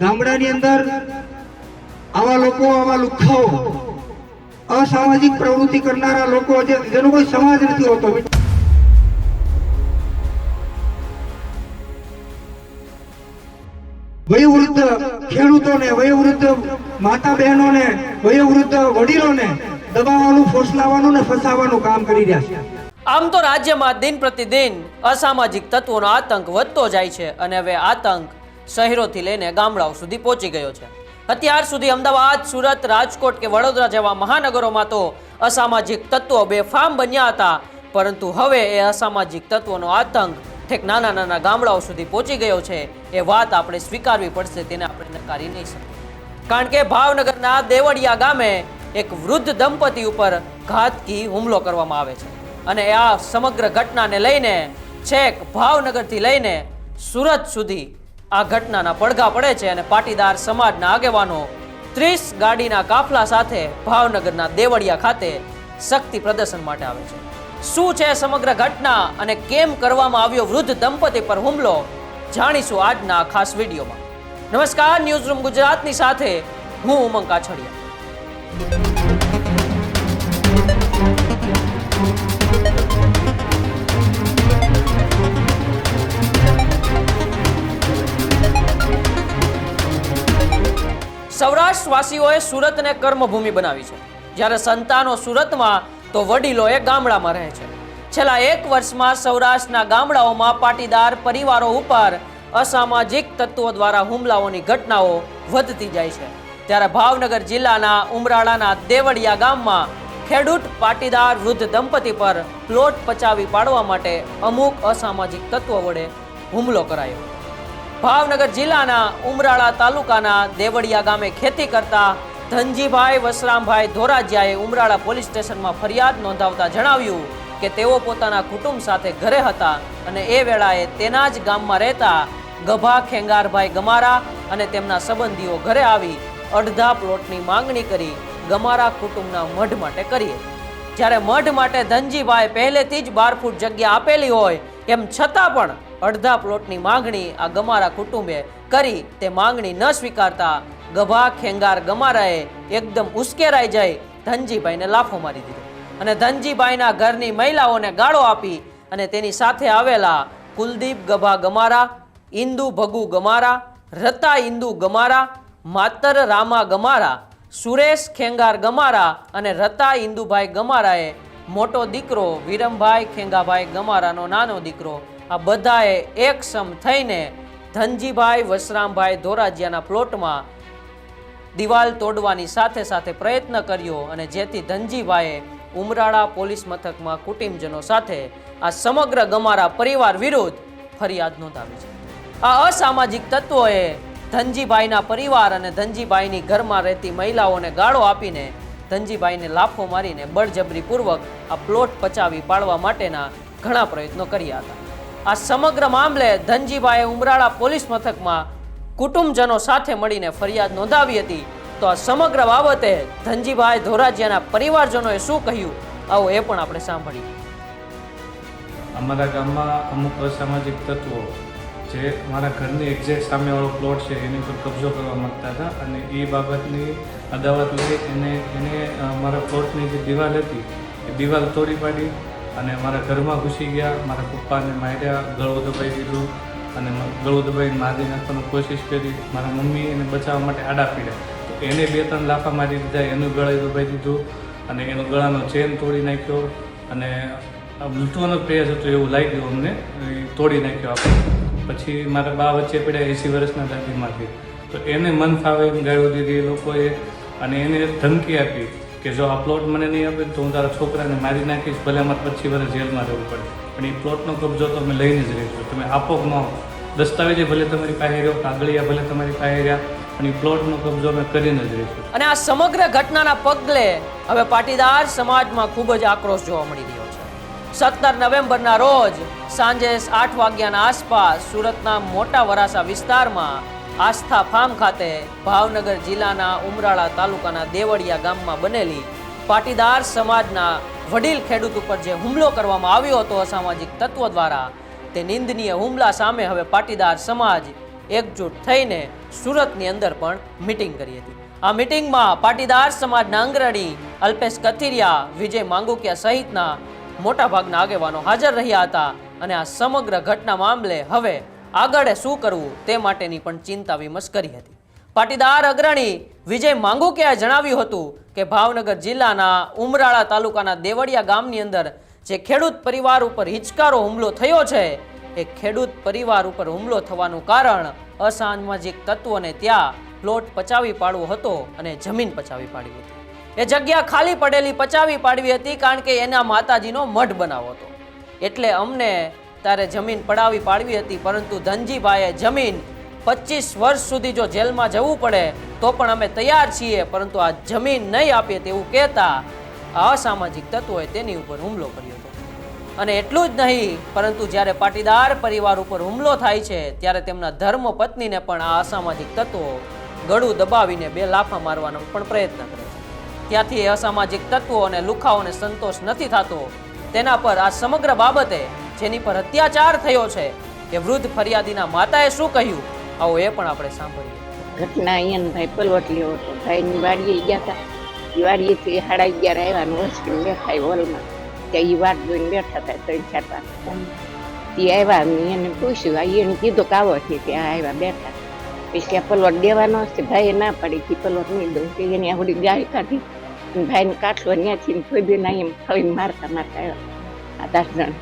ગામડાની અંદર આવા લોકો, આવા લુખ્ખાઓ અસામાજિક પ્રવૃત્તિ કરનારા લોકો જેનો કોઈ સમાજ નથી હોતો. વયોવૃદ્ધ ખેડૂતોને, વયોવૃદ્ધ માતા બહેનોને વયોવૃદ્ધ વડીલોને દબાવવાનું ફોસલાવાનું ને ફસાવાનું કામ કરી રહ્યા છે. આમ તો રાજ્યમાં દિન પ્રતિદિન અસામાજિક તત્વોનો આતંક વધતો જાય છે અને હવે આતંક શહેરોથી લઈને ગામડાઓ સુધી પહોંચી ગયો છે. અત્યાર સુધી અમદાવાદ, સુરત, રાજકોટ કે વડોદરા જેવા મહાનગરોમાં તો અસામાજિક તત્વો બેફામ બન્યા હતા. પરંતુ હવે એ અસામાજિક તત્વોનો આતંક ઠેક નાના નાના ગામડાઓ સુધી પહોંચી ગયો છે. એ વાત આપણે સ્વીકારવી પડશે તેને આપણે નકારી નહીં શકીએ. કારણ કે ભાવનગરના દેવળિયા ગામે એક વૃદ્ધ દંપતી ઉપર ઘાતકી હુમલો કરવામાં આવે છે. અને આ સમગ્ર ઘટનાને લઈને છેક ભાવનગરથી લઈને સુરત સુધી આ ઘટનાના પડઘા પડે છે અને પાટીદાર સમાજના આગેવાનો ત્રીસ ગાડીના કાફલા સાથે ભાવનગરના દેવળિયા ખાતે શક્તિ પ્રદર્શન માટે આવે છે. શું છે સમગ્ર ઘટના અને કેમ કરવામાં આવ્યો વૃદ્ધ દંપતી પર હુમલો? જાણીશું આજના ખાસ વિડીયોમાં. નમસ્કાર ન્યૂઝ રૂમ ગુજરાતની સાથે હું ઉમંગ કાછડિયા. સૌરાષ્ટ્રવાસીઓએ સુરતને કર્મભૂમિ બનાવી છે. જ્યારે સંતાનો સુરતમાં, તો વડીલો એ ગામડામાં રહે છે. છેલ્લા એક વર્ષમાં સૌરાષ્ટ્રના ગામડાઓમાં પાટીદાર પરિવારો ઉપર અસામાજિક તત્વો દ્વારા હુમલાઓની ઘટનાઓ વધતી જાય છે. ત્યારે ભાવનગર જિલ્લાના ઉમરાળાના દેવળિયા ગામમાં ખેડૂત પાટીદાર વૃદ્ધ દંપતી પર પ્લોટ પચાવી પાડવા માટે અમુક અસામાજિક તત્વો વડે હુમલો કરાયો. ભાવનગર જિલ્લાના ઉમરાળા તાલુકાના દેવળિયા ગામે ખેતી કરતા ધનજીભાઈ વસરામભાઈ ધોરાજીયાએ ઉમરાળા પોલીસ સ્ટેશનમાં ફરિયાદ નોંધાવતા જણાવ્યું કે તેઓ પોતાના કુટુંબ સાથે ઘરે હતા અને એ વેળાએ તેના જ ગામમાં રહેતા ગભા ખેંગારભાઈ ગમારા અને તેમના સંબંધીઓ ઘરે આવી અડધા પ્લોટની માંગણી કરી ગમારા કુટુંબના મઢ માટે કરી હતી જ્યારે મઢ માટે ધનજીભાઈ પહેલેથી જ બાર ફૂટ જગ્યા આપેલી હોય, એમ છતાં પણ અડધા પ્લોટની માંગણી આ ગમારા કુટુંબે કરી. તે માંગણી ન સ્વીકારતા ગભા ખેંગાર ગમારાએ એકદમ ઉશ્કેરાઈ જઈ ધનજીભાઈને લાફો મારી દીધો. અને ધનજીભાઈના ઘરની મહિલાઓને ગાળો આપી અને તેની સાથે આવેલા કુલદીપ ગભા ગમારા ઇન્દુ ભગુ ગમારા, રતા ઇન્દુ ગમારા, માતર રામા ગમારા, સુરેશ ખેંગાર ગમારા અને રતા ઇન્દુભાઈ ગમારાએ મોટો દીકરો વિરમભાઈ ખેંગાભાઈ ગમારાનો નાનો દીકરો આ બધાએ એકસમ થઈને ધનજીભાઈ, વસરામભાઈ ધોરાજીયાના પ્લોટમાં દિવાલ તોડવાની સાથે સાથે પ્રયત્ન કર્યો અને જેથી ધનજીભાઈએ ઉમરાળા પોલીસ મથકમાં કુટુંબજનો સાથે આ સમગ્ર ગમારા પરિવાર વિરુદ્ધ ફરિયાદ નોંધાવી છે. આ અસામાજિક તત્વોએ ધનજીભાઈના પરિવાર અને ધનજીભાઈની ઘરમાં રહેતી મહિલાઓને ગાળો આપીને ધનજીભાઈને લાફો મારીને બળજબરીપૂર્વક આ પ્લોટ પચાવી પાડવા માટેના ઘણા પ્રયત્નો કર્યા હતા. આ સમગ્ર મામલે ધનજીભાઈએ ઉમરાળા પોલીસ મથકમાં કુટુંબજનો સાથે મળીને ફરિયાદ નોંધાવી હતી. તો આ સમગ્ર બાબતે ધનજીભાઈ ધોરાજીયાના પરિવારજનોએ શું કહ્યું? આવો એ પણ આપણે સાંભળીએ. અમારા ગામમાં અમુક અસામાજિક તત્વો જે મારા ઘરની એક્ઝેક્ટ સામેવાળો પ્લોટ છે, એની ઉપર કબજો કરવા માંગતા હતા અને એ બાબતની અદાવત લઈ એને એને મારા પ્લોટની જે દિવાલ હતી, એ દિવાલ તોડી પાડી અને મારા ઘરમાં ઘૂસી ગયા, મારા પપ્પાને માર્યા ગળો દબાઈ દીધું અને ગળો દબાઈને મારી નાખવાની કોશિશ કરી, મારા મમ્મી એને બચાવવા માટે આડા પીડ્યા. તો એને બે ત્રણ લાફા મારી દીધા, એનું ગળે દબાઈ દીધું અને એનો ગળાનો ચેન તોડી નાખ્યો અને લૂંટવાનો પ્રયાસ હતો એવું લાગ્યું અમને તોડી નાખ્યો આપણે. પછી મારા બા વચ્ચે પડ્યા એંસી વર્ષના દાદીમાંથી તો એને મન ફાવે ગાળો દીધી એ લોકોએ અને એને ધમકી આપી. કે જો આ પ્લોટ મને નહીં આપે તો હું તારા છોકરાને મારી નાખીશ, ભલે અમારે પચીસ વર્ષ જેલમાં રહેવું પડે. પણ એ પ્લોટનો કબજો તો અમે લઈને જ રહીશું તમે આપો કે ન દસ્તાવેજે ભલે તમારી પાસે રહ્યો, કાગળિયા ભલે તમારી પાસે રહ્યા અને પ્લોટનો કબજો અમે કરીને જ રહીશું. અને આ સમગ્ર ઘટનાના પગલે હવે પાટીદાર સમાજમાં ખૂબ જ આક્રોશ જોવા મળી રહ્યો છે. સત્તર નવેમ્બરના રોજ સાંજે આઠ વાગ્યાના આસપાસ સુરતના મોટા વરાસા વિસ્તારમાં આસ્થા ફાર્મ ખાતે ભાવનગર જિલ્લાના ઉમરાળા તાલુકાના દેવળિયા ગામમાં બનેલી પાટીદાર સમાજના વડીલ ખેડૂત ઉપર જે હુમલો કરવામાં આવ્યો હતો અસામાજિક તત્વો દ્વારા, તે નિંદનીય હુમલા સામે હવે પાટીદાર સમાજ એકજૂટ થઈને સુરતની અંદર પણ મિટિંગ કરી હતી. આ મિટિંગમાં પાટીદાર સમાજના અંગ્રણી અલ્પેશ કથિરિયા, વિજય માંગુકિયા સહિતના મોટાભાગના આગેવાનો હાજર રહ્યા હતા અને આ સમગ્ર ઘટના મામલે હવે આગળ શું કરવું તે માટેની પણ ચિંતા વિમર્શ કરી હતી. પાટીદાર અગ્રણી વિજય માંગુકિયાએ જણાવ્યું હતું કે ભાવનગર જિલ્લાના ઉમરાળા તાલુકાના દેવળિયા ગામની અંદર જે ખેડૂત પરિવાર ઉપર હિચકારો હુમલો થયો છે, એ ખેડૂત પરિવાર ઉપર હુમલો થવાનું કારણ અસામાજિક તત્વોને ત્યાં પ્લોટ પચાવી પાડવો હતો અને જમીન પચાવી પાડવી હતી. એ જગ્યા ખાલી પડેલી પચાવી પાડવી હતી કારણ કે એના માતાજીનો મઢ બનાવો હતો. એટલે અમને તારે જમીન પડાવી પાડવી હતી, પરંતુ ધનજીભાઈએ જમીન પચીસ વર્ષ સુધી જો જેલમાં જવું પડે, તો પણ અમે તૈયાર છીએ, પરંતુ આ જમીન નહીં આપીએ તેવું કહેતા અસામાજિક તત્વોએ તેની ઉપર હુમલો કર્યો હતો. અને એટલું જ નહીં, પરંતુ જ્યારે પાટીદાર પરિવાર ઉપર હુમલો થાય છે, ત્યારે તેમના ધર્મ પત્નીને પણ આ અસામાજિક તત્વો ગળું દબાવીને બે લાફા મારવાનો પણ પ્રયત્ન કરે છે. ત્યાંથી એ અસામાજિક તત્વો અને લુખાઓને સંતોષ નથી થતો, તેના પર આ સમગ્ર બાબતે જેની પર અત્યાચાર થયો છે એ વૃદ્ધ ફરિયાદીના માતાએ શું કહ્યું? આવો એ પણ આપણે સાંભળીએ. ઘટના અહીંયા ભાઈ પલવટ લેવો હતો. ભાઈની વાડીએ ગયા હતા વાડીએથી સાડા અગિયાર આવ્યા હોસ્પિટલ બેઠા હોલમાં. ત્યાં એ વાટ જોઈને બેઠા હતા ત્રણ ચાર પાંચ એ આવ્યા એને પૂછ્યું, આ એને કીધું કાવો છે ત્યાં આવ્યા બેઠા. પછી કે પલવટ દેવાનો હશે ભાઈએ ના પાડી કે પલવટ નહીં દઉં કે એની આવડી ગાય કાઢી. ભાઈને કાઢલો ત્યાંથી ના એમ ફળીને મારતા મારતા આવ્યા. આ દસ જણ.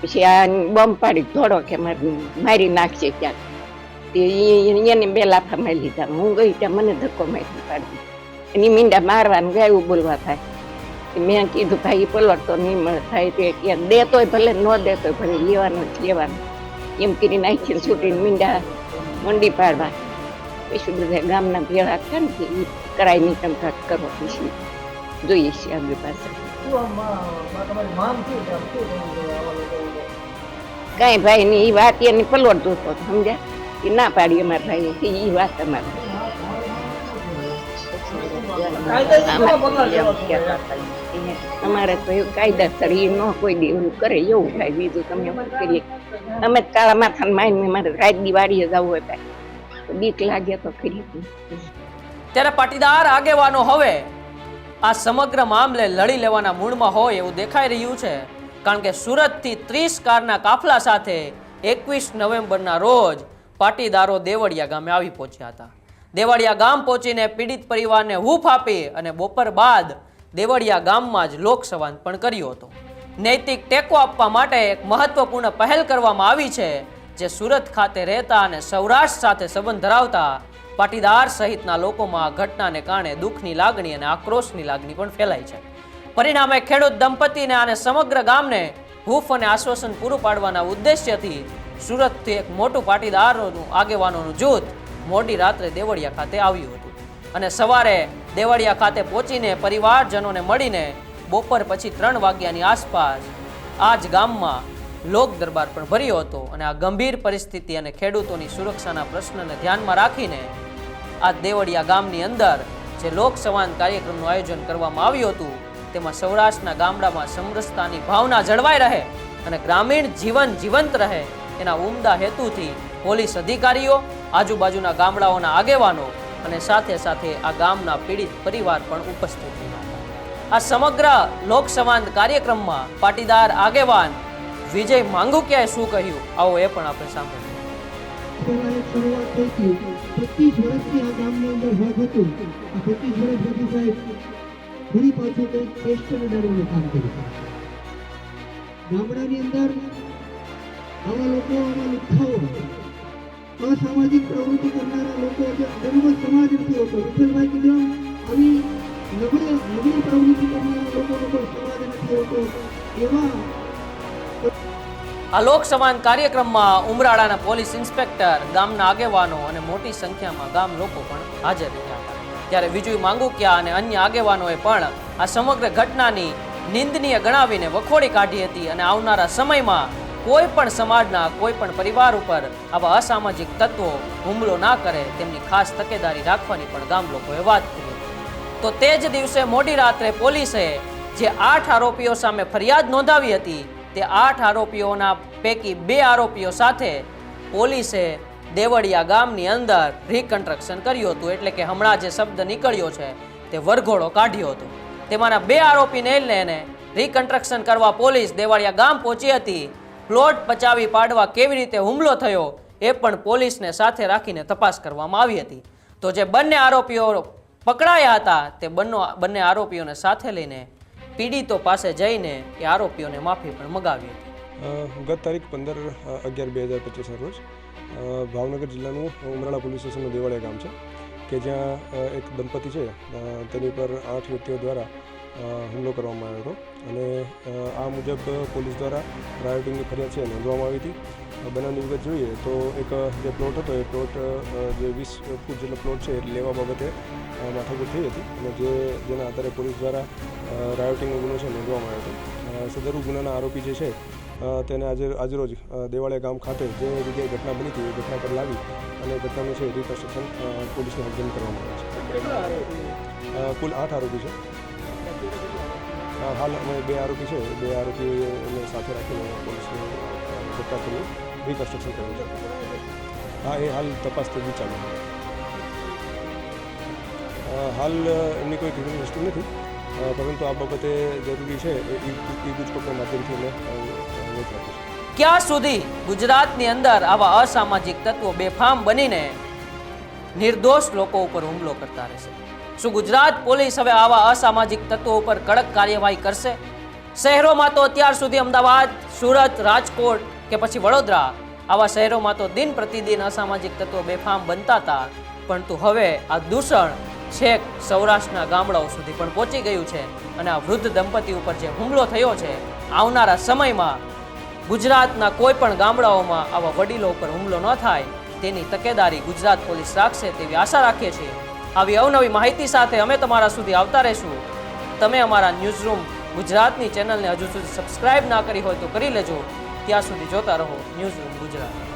પછી આ બોમ્બ પાડી ધોડો કે મારી નાખશે ક્યાંક. તે એને બે લાફા મારી લીધા. હું ગઈ ત્યાં મને ધક્કો મારી પાડી. એની મીંડા મારવાનું ગાયું બોલવા થાય. મેં કીધું, ભાઈ પલટતો નહીં મળે. થાય તે ક્યાં દેતોય ભલે ન દેતોય ભલે લેવાનું જ લેવાનું. એમ કરીને નાખીને છૂટીને મીંડા મંડી પાડવા. પછી બધા ગામના ભેળા છે ને કે એ કરાય નહીં કરો, પછી જોઈએ છીએ આગળ પાસે કાંઈ ભાઈ ની ઈ વાત એની પલવટ જોતો હતો, સમજ્યા? એ ના પાડી અમારા ભાઈ એ વાત અમારે. અમારે તો એવું કાયદાસર એ ન કોઈ દેવું કરે એવું થાય. બીજું તમે કરીએ? અમે કાળા માથાને મારીને મારે રાત દિવાળીએ જવું હોય ભાઈ બીક લાગે તો ખરી ત્યારે પાટીદાર આગેવાનો હવે આ સમગ્ર મામલે લડી લેવાના મૂળમાં હોય એવું દેખાઈ રહ્યું છે. કારણ કે સુરતથી ત્રીસ કારના કાફલા સાથે એકવીસ નવેમ્બરના રોજ પાટીદારો દેવળિયા ગામે આવી પહોંચ્યા હતા. દેવળિયા ગામ પહોંચીને પીડિત પરિવારને હૂફ આપી અને બપોર બાદ દેવળિયા ગામમાં જ લોકસંવાદ પણ કર્યો હતો. નૈતિક ટેકો આપવા માટે એક મહત્વપૂર્ણ પહેલ કરવામાં આવી છે, જે સુરત ખાતે રહેતા અને સૌરાષ્ટ્ર સાથે સંબંધ ધરાવતા પાટીદાર સહિતના લોકોમાં આ ઘટનાને કારણે દુઃખની લાગણી અને આક્રોશની લાગણી પણ ફેલાઈ છે. પરિણામે ખેડૂત દંપતીને અને સમગ્ર ગામને હૂફ અને આશ્વાસન પૂરું પાડવાના ઉદ્દેશ્યથી સુરતથી એક મોટું પાટીદારોનું આગેવાનોનું જૂથ મોડી રાત્રે દેવળિયા ખાતે આવ્યું હતું. અને સવારે દેવળિયા ખાતે પહોંચીને પરિવારજનોને મળીને બપોર પછી ત્રણ વાગ્યાની આસપાસ આ જ ગામમાં લોક દરબાર પણ ભર્યો હતો અને આ ગંભીર પરિસ્થિતિ અને ખેડૂતોની સુરક્ષાના પ્રશ્નને ધ્યાનમાં રાખીને આ દેવળિયા ગામની અંદર જે લોક સંવાદ કાર્યક્રમનું આયોજન કરવામાં આવ્યું હતું, તેમાં સૌરાષ્ટ્રના ગામડામાં સમરસતાની ભાવના જળવાઈ રહે અને ગ્રામીણ જીવન જીવંત રહે એના ઉમદા હેતુથી પોલીસ અધિકારીઓ, આજુબાજુના ગામડાઓના આગેવાનો અને સાથે સાથે આ ગામના પીડિત પરિવાર પણ ઉપસ્થિત આ સમગ્ર લોક સંવાદ કાર્યક્રમમાં પાટીદાર આગેવાન વિજય માંગુકિયાએ શું કહ્યું, આવો એ પણ આપણે હતી. પચીસ વર્ષથી આ ગામની અંદર હબ હતું. આ પચીસ વર્ષ પછી સાહેબ ફરી પાછું કંઈક શ્રેષ્ઠ લડાડવાનું કામ કર્યું ગામડાની અંદર આવા લોકો, આવા લુખ્ખાઓ, અસામાજિક પ્રવૃત્તિ કરનારા લોકો જે અનુમત સમાજ નથી હોતો વિઠ્ઠલભાઈ કીધું આવી નબળી નબળી પ્રવૃત્તિ કરનારા લોકોનો કોઈ સમાજ નથી હોતો. એવા આ લોક કાર્યક્રમમાં ઉમરાળાના પોલીસ ઇન્સ્પેક્ટર, ગામના આગેવાનો અને મોટી સંખ્યામાં ગામ લોકો પણ હાજર રહ્યા હતા. ત્યારે વિજય માંગુકિયા અને અન્ય આગેવાનોએ પણ આ સમગ્ર ઘટનાની નિંદનીય ગણાવીને વખોડી કાઢી હતી અને આવનારા સમયમાં કોઈ પણ સમાજના, કોઈ પણ પરિવાર ઉપર આવા અસામાજિક તત્વો હુમલો ના કરે તેમની ખાસ તકેદારી રાખવાની પણ ગામ લોકોએ વાત કરી. તો તે જ દિવસે મોડી રાત્રે પોલીસે જે આઠ આરોપીઓ સામે ફરિયાદ નોંધાવી હતી તે આઠ આરોપીઓના પૈકી બે આરોપીઓ સાથે પોલીસે દેવળિયા ગામની અંદર રિકન્સ્ટ્રક્શન કર્યું હતું. એટલે કે હમણાં જે શબ્દ નીકળ્યો છે, તે વરઘોડો કાઢ્યો હતો. તેમાંના બે આરોપીને લઈને રિકન્સ્ટ્રક્શન કરવા પોલીસ દેવાળિયા ગામ પહોંચી હતી. પ્લોટ પચાવી પાડવા કેવી રીતે હુમલો થયો, એ પણ પોલીસને સાથે રાખીને તપાસ કરવામાં આવી હતી. તો જે બંને આરોપીઓ પકડાયા હતા, તે બંને બંને આરોપીઓને સાથે લઈને પીડિતો પાસે જઈને એ આરોપીઓને માફી પણ મગાવી હતી. ગત તારીખ પંદર અગિયાર બે હજાર પચીસના રોજ ભાવનગર જિલ્લાનું ઉમરાળા પોલીસ સ્ટેશનનું દેવાળિયા ગામ છે, કે જ્યાં એક દંપતી છે તેની પર આઠ વ્યક્તિઓ દ્વારા હુમલો કરવામાં આવ્યો હતો. અને આ મુજબ પોલીસ દ્વારા રાયોટિંગની ફરિયાદ છે નોંધવામાં આવી હતી. બનાવની વિગત જોઈએ તો એક જે પ્લોટ હતો એ પ્લોટ જે વીસ ફૂટ જેટલો પ્લોટ છે એ લેવા બાબતે માથાકૂટ થઈ હતી અને જે જેના આધારે પોલીસ દ્વારા રાયોટિંગનો ગુનો છે નોંધવામાં આવ્યો હતો. અ, ગુનાના આરોપી જે છે તેને આજે આજરોજ દેવાળિયા ગામ ખાતે જે જગ્યાએ ઘટના બની હતી એ ઘટના પર લાવી અને ઘટનાનું છે રિકન્સ્ટ્રક્શન પોલીસને અર્જન કરવામાં આવે છે. કુલ આઠ આરોપી છે. હાલ અમે બે આરોપી છે. બે આરોપીઓને સાથે રાખીને પોલીસને ઘટના કરી રિકન્સ્ટ્રક્શન કર્યું છે. હા, એ હાલ તપાસ થઈ ચાલુ હાલ એમની કોઈ ક્રિમિનલ હિસ્ટ્રી નથી. પરંતુ આ બાબતે જરૂરી છે એ ગુજકોટના માધ્યમથી અમે ક્યાં સુધી ગુજરાતની અંદર આવા અસામાજિક તત્વો બેફામ બનીને નિર્દોષ લોકો ઉપર હુમલો કરતા રહેશે? શું ગુજરાત પોલીસ હવે આવા અસામાજિક તત્વો ઉપર કડક કાર્યવાહી કરશે? શહેરોમાં તો અત્યાર સુધી અમદાવાદ, સુરત, રાજકોટ કે પછી વડોદરા આવા શહેરોમાં તો દિન પ્રતિદિન અસામાજિક તત્વો બેફામ બનતા હતા. પરંતુ હવે આ દૂષણ છેક સૌરાષ્ટ્રના ગામડાઓ સુધી પણ પહોંચી ગયું છે અને આ વૃદ્ધ દંપતી ઉપર જે હુમલો થયો છે, આવનારા સમયમાં ગુજરાતના કોઈ પણ ગામડાઓમાં આવા વડીલો ઉપર હુમલો ન થાય, તેની તકેદારી ગુજરાત પોલીસ રાખશે તેવી આશા રાખીએ છીએ. આવી અવનવી માહિતી સાથે અમે તમારા સુધી આવતા રહીશું. તમે અમારા ન્યૂઝરૂમ ગુજરાતની ચેનલને હજુ સુધી સબસ્ક્રાઇબ ના કરી હોય તો કરી લેજો. ત્યાં સુધી જોતા રહો ન્યૂઝરૂમ ગુજરાત.